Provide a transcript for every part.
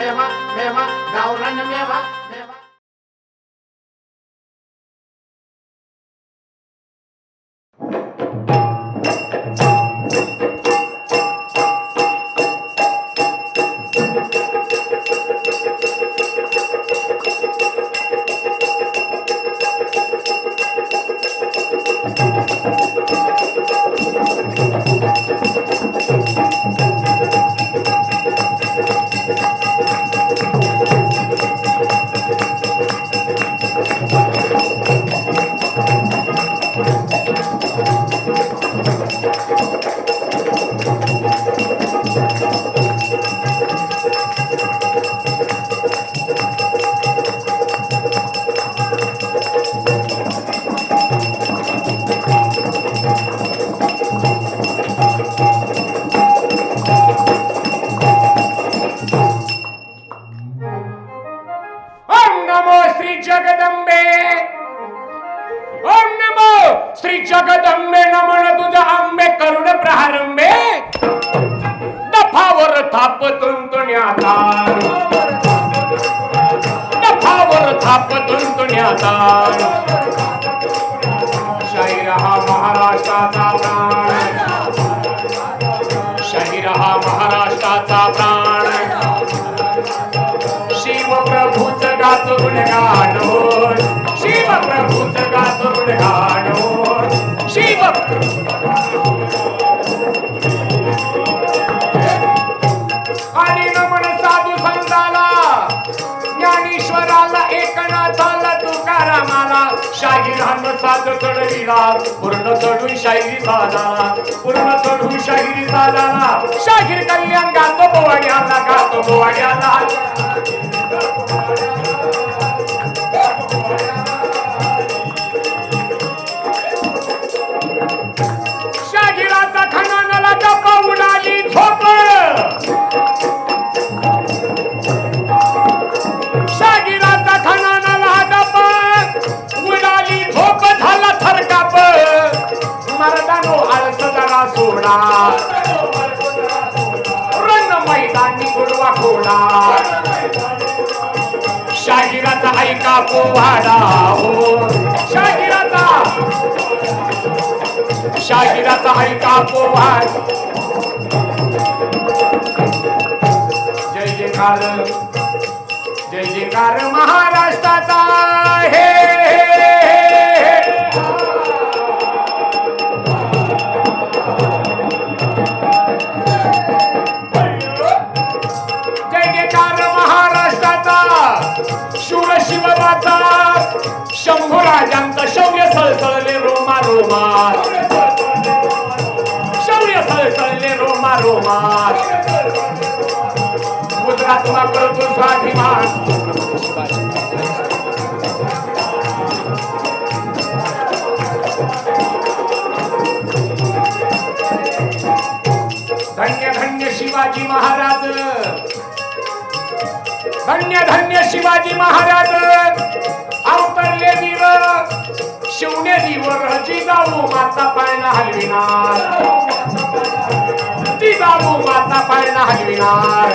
मेवा मेवा गावरान आणि नमन साधू संताला ज्ञानेश्वराला एकनाथाला तुकारामाला शाहिरान साध चढविला पूर्ण चढून शाहिरी साधाला पूर्ण चढून शाहिरी साधाला. शाहीर कल्याण गातो बोवाड्याला गातो बोवाड्याला. जरा रंग मैदानी गुडवा खोडा शागिराचा ऐका पोवाडा हो शाहिराचा शाहिराचा ऐका पोवाड जय जयकार जय जयकार महाराष्ट्राचा. हे हे, शिवबाचा शंभू राजांचा शौर्य सळसळले रोमा रोमा. शौर्य सळसळले रोमा रोमा. गुजरातला करतो स्वाभिमान. धन्य धन्य शिवाजी महाराज. धन्य धन्य शिवाजी महाराज अवतरले दिव शिवने दिव रजी जाऊ माता पायना हलविणार. ती जाऊ माता पाळणा हलविणार.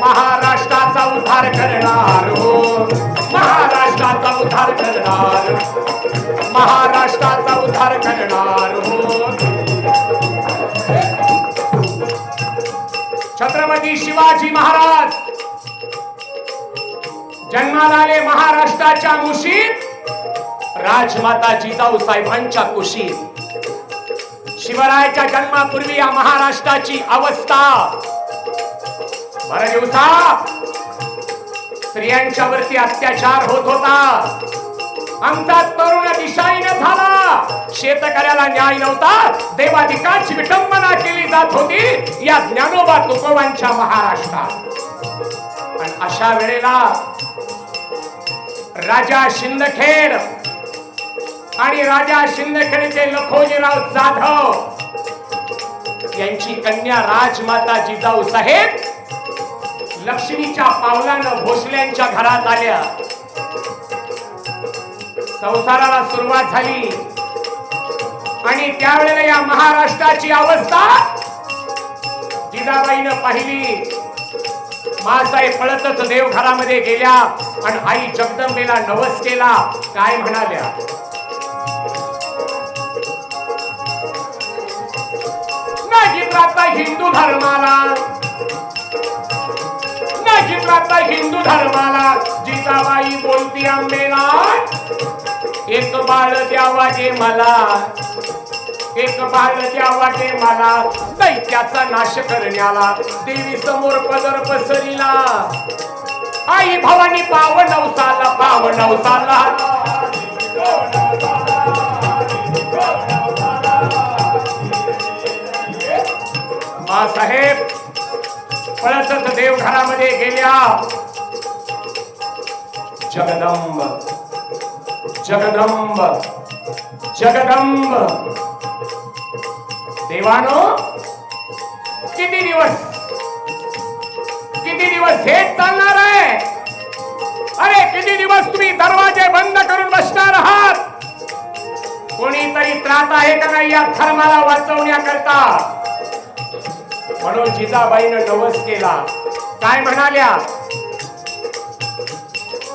महाराष्ट्राचा उद्धार करणार हो. महाराष्ट्राचा उद्धार करणार. महाराष्ट्राचा उद्धार करणार. छत्रपती शिवाजी महाराज. जन्माला आले महाराष्ट्राच्या मुशीत राजमाता जिजाऊ साहेबांच्या कुशीत. शिवरायाच्या जन्मापूर्वी या महाराष्ट्राची अवस्था. भर दिवसा स्त्रियांच्या वरती अत्याचार होत होता. आमचा तरुण दिशाईन झाला. शेतकऱ्याला न्याय नव्हता. देवाधिकाची विटंबना केली जात होती. या ज्ञानोबा तुकोबांच्या महाराष्ट्रात. आणि अशा वेळेला राजा शिंदखेड आणि राजा शिंदखेडचे लखोजीराव जाधव यांची कन्या राजमाता जिजाऊ साहेब लक्ष्मीच्या पावलानं भोसल्यांच्या घरात आल्या. संसाराला सुरुवात झाली. आणि त्यावेळेला या महाराष्ट्राची अवस्था जिजाबाईनं पाहिली. मासाहेब पळतच देवघरामध्ये गेल्या आणि आई जगदंबेला नवस केला. काय म्हणाल्या? नाही प्राप्त हिंदू धर्माला. नाही प्राप्त हिंदू धर्माला. जिजाबाई बोलती आंबेला. एक बाळ द्यावा जे मला. एक बाळ द्यावा जे मला दैत्याचा नाश करण्याला. देवी समोर पदर पसरिला. आई भवानी पाव नवसाला पाव नवसाला साहेब पळतच देवघरामध्ये गेल्या. जगदंब. जगदंब जगदंब. देवानो किती दिवस? किती दिवस हेच चालणार आहे? अरे किती दिवस तुम्ही दरवाजे बंद करून बसणार आहात? कोणीतरी त्रास आहे का नाही या धर्माला वाचवण्याकरता? म्हणून जिजाबाईनं नवस केला. काय म्हणाल्या?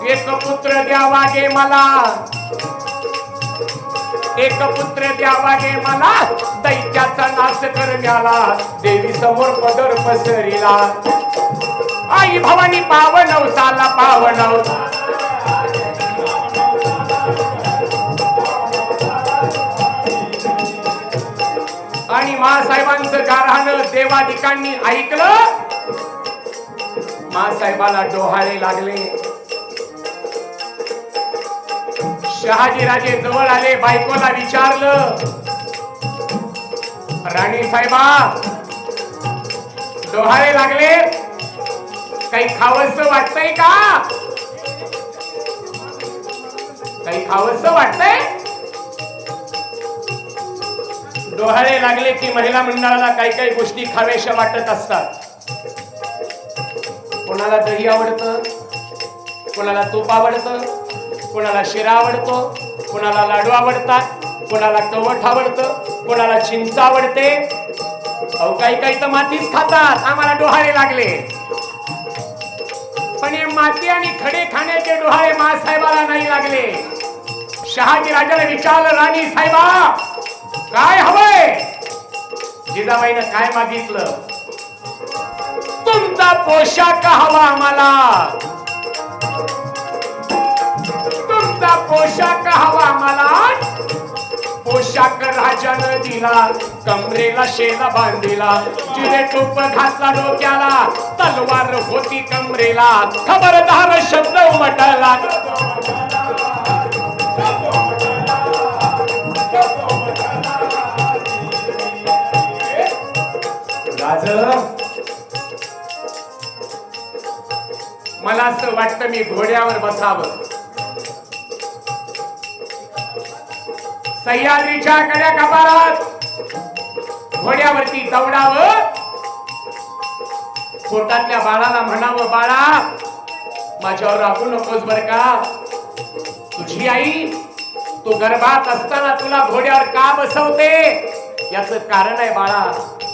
एक पुत्र द्यावा गे मला. एक पुत्र द्यावा गे मला. दैत्याचा नाश करण्याला देवी समोर पदर पसरिला. आई भवानी पावनवसाला पावनव. आणि मासाहेबांचं गारहाणं देवाधिकांनी ऐकलं. मासाहेबाला डोहाळे लागले. शहाजीराजे जवळ आले बायकोला विचारलं. राणी साहेबा डोहाळे लागले? काही खावंस वाटतय का? काही खावस वाटतंय? डोहाळे लागले की महिला मंडळाला काही काही गोष्टी खावेशा वाटत असतात. कोणाला दही आवडतं? कोणाला तूप आवडतं? कोणाला शिरा आवडतो कोणाला लाडू आवडतात कोणाला कवठ आवडतं कोणाला चिंच आवडते. अहो काही काही तर मातीच खातात आम्हाला डोहाळे लागले. पण हे माती आणि खडे खाण्याचे डोहाळे साहेबाला नाही लागले. शहाजी राजाला विचारलं राणी साहेबा काय हवंय? जिजाबाईनं काय मागितलं? तुमचा पोशाख हवा आम्हाला. तुमचा पोशाख हवा मला. पोशाख राजानं दिला कमरेला शेला बांधिला. जिरे टोप घातला डोक्याला तलवार होती कमरेला. खबरदार शब्द उमटला. मला असं वाटतं मी घोड्यावर बसावं. सह्याद्रीच्या कड्या कपारात घोड्यावरती दौडावं. पोटातल्या बाळाला म्हणावं बाळा माझ्यावर राहू नकोस बर का? तुझी आई तू गर्भात असताना तुला घोड्यावर का बसवते? याच कारण आहे बाळा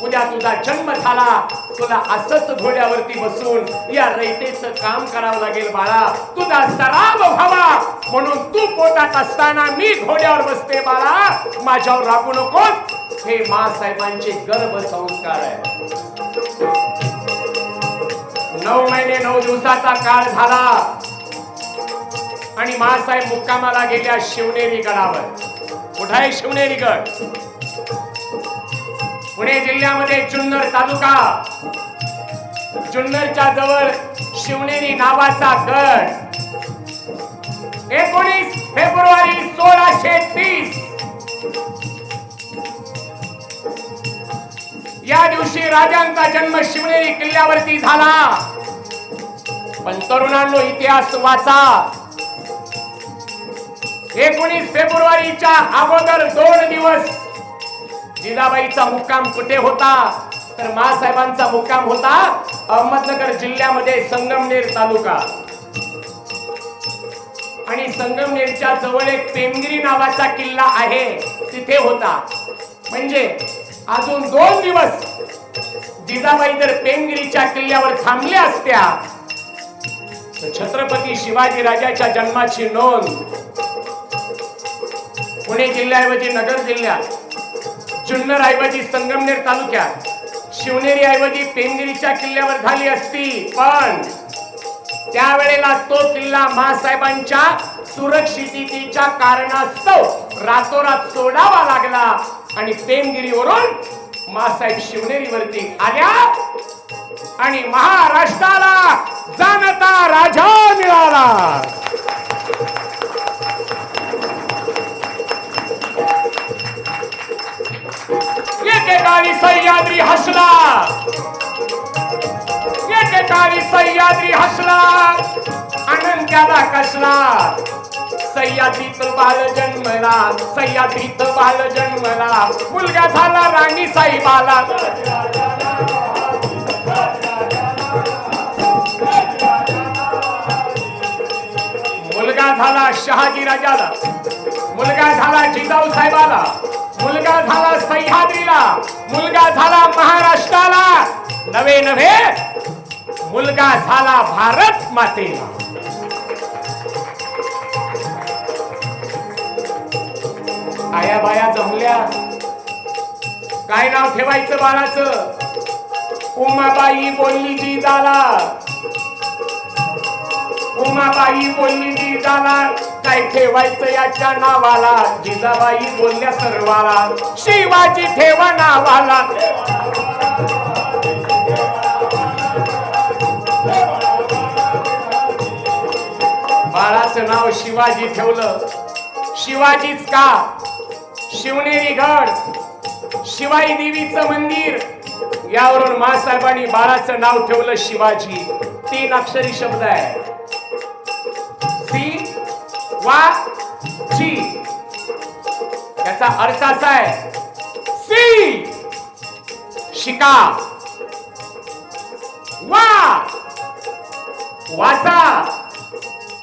उद्या तुझा जन्म झाला. तुला असंच घोड्यावरती बसून या रयतेचं काम करावं लागेल बाळा. तुझा सराव व्हावा. म्हणून तू पोटात असताना मी घोड्यावर बसते बाळा. माझ्यावर राबू नकोस. हे मा साहेबांचे गर्भ संस्कार आहे नऊ महिने नऊ दिवसाचा काळ झाला. आणि मासाहेब मुक्कामाला गेल्या शिवनेरी गडावर. कुठं आहे शिवनेरी गड? पुणे जिल्ह्यामध्ये जुन्नर तालुका. जुन्नरच्या जवळ शिवनेरी नावाचा गड. एकोणीस फेब्रुवारी सोळाशे तीस. या दिवशी राजांचा जन्म शिवनेरी किल्ल्यावरती झाला. पण तरुणांनो इतिहास वाचा. एकोणीस फेब्रुवारीच्या अगोदर दोन दिवस जिजाबाईचा मुक्काम कुठे होता? तर मासाहेबांचा मुक्काम होता अहमदनगर जिल्ह्यामध्ये संगमनेर तालुका. आणि संगमनेरच्या जवळ एक पेमगिरी नावाचा किल्ला आहे तिथे होता. म्हणजे अजून दोन दिवस जिजाबाई जर पेमगिरीच्या किल्ल्यावर थांबल्या असत्या तर छत्रपती शिवाजी राजाच्या जन्माची नोंद पुणे जिल्ह्याऐवजी नगर जिल्ह्यात. जुन्नर ऐवजी संगमनेर तालुक्यात. शिवनेरी ऐवजी पेंगिरीच्या किल्ल्यावर झाली असती पण त्यावेळेला तो किल्ला महासाहेबांच्या सुरक्षिततेच्या कारणास्तव रातोरात सोडावा लागला आणि पेमगिरीवरून मासाहेब शिवनेरीवरती आल्या आणि महाराष्ट्राला जाणता राजा मिळाला. एकेकाळी सह्याद्री हसला एकेकाळी सह्याद्री हसला अनंत्याला कसला सह्याद्रीत बाल जन्मला सह्याद्रीत बाल जन्मला मुलगा झाला राणी साईबाला मुलगा झाला शहाजी राजाला. मुलगा झाला जिजाऊ साहेबाला. मुलगा झाला सह्याद्रीला. मुलगा झाला महाराष्ट्राला. नवे नवे मुलगा झाला भारत मातेला. आया बाया जमल्या. काय नाव ठेवायचं बाळाचं? उमाबाई बोलली जी झाला उमाबाई बोलली जी झाला काय ठेवायचं याच्या नावाला? जिजाबाई बोलल्या सर्वाला शिवाजी ठेवा नावाला. बाळाचं नाव शिवाजी ठेवलं. शिवाजीच का? शिवनेरी गड शिवाई देवीचं मंदिर. यावरून मासाहेबांनी बाळाचं नाव ठेवलं शिवाजी. तीन अक्षरी शब्द आहे सी वा जी याचा अर्थ असा आहे सी. शिका. वा. वाचा.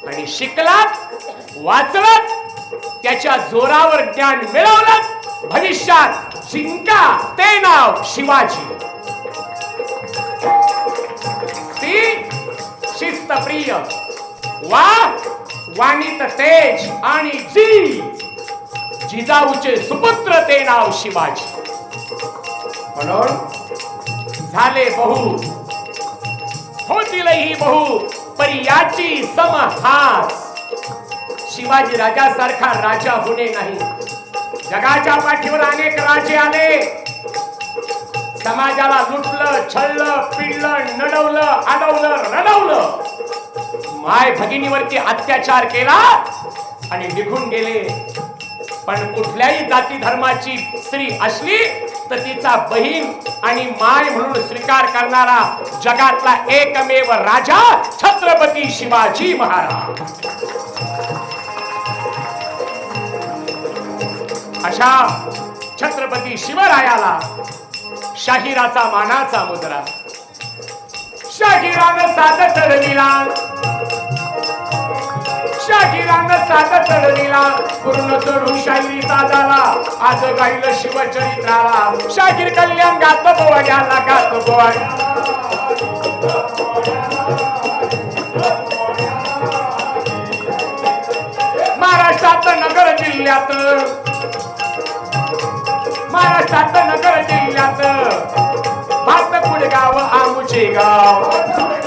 आणि शिकलात वाचलात त्याच्या जोरावर ज्ञान मिळवलं भविष्यात जिंका ते नाव शिवाजी. ती शिस्तप्रिय. वा. वाणीत तेज आणि जी जिजाऊचे सुपुत्र ते नाव शिवाजी. म्हणून झाले बहु. होतीलही बहु परी याची समहास. शिवाजी राजासारखा राजा होणे नाही. जगाच्या पाठीवर अनेक राजे आले. समाजाला लुटलं छळलं पिडलं नडवलं अडवलं रडवलं. माय भगिनीवरती अत्याचार केला आणि निघून गेले. पण कुठल्याही जाती धर्माची स्त्री असली तर तिचा बहीण आणि माय म्हणून स्वीकार करणारा जगातला एकमेव राजा छत्रपती शिवाजी महाराज. अशा छत्रपती शिवरायाला शाहिराचा मानाचा मुद्रा. शाहिरानं साध चढविला शाहिरानं साध चढविला पूर्ण चढू शाहिरी साजाला आज गाईल शिवचरित्राला. शाहीर कल्याण गात बोवाड्याला गात बोवाड्या महाराष्ट्रात नगर जिल्ह्यात. महाराष्ट्रात नगर जिल्ह्यात. पुढे गाव आमुचे गाव.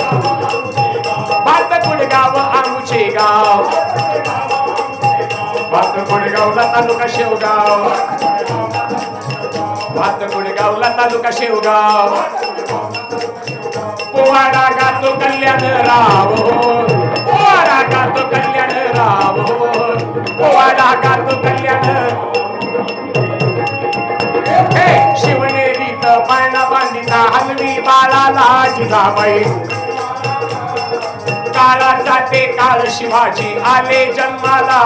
आमुचे गाव भातकुड गावला तालुका शेवगाव. भातकुड गावला तालुका शेवगाव. पोवाडा गातो कल्याण राव. पोवाडा गातो कल्याण राव. पोवाडा गातो कल्याण. शिवनेरीत पाळणा बांधिता हलवी बाळाला जिजाबाई काळाचा ते काळ शिवाजी आले जन्माला.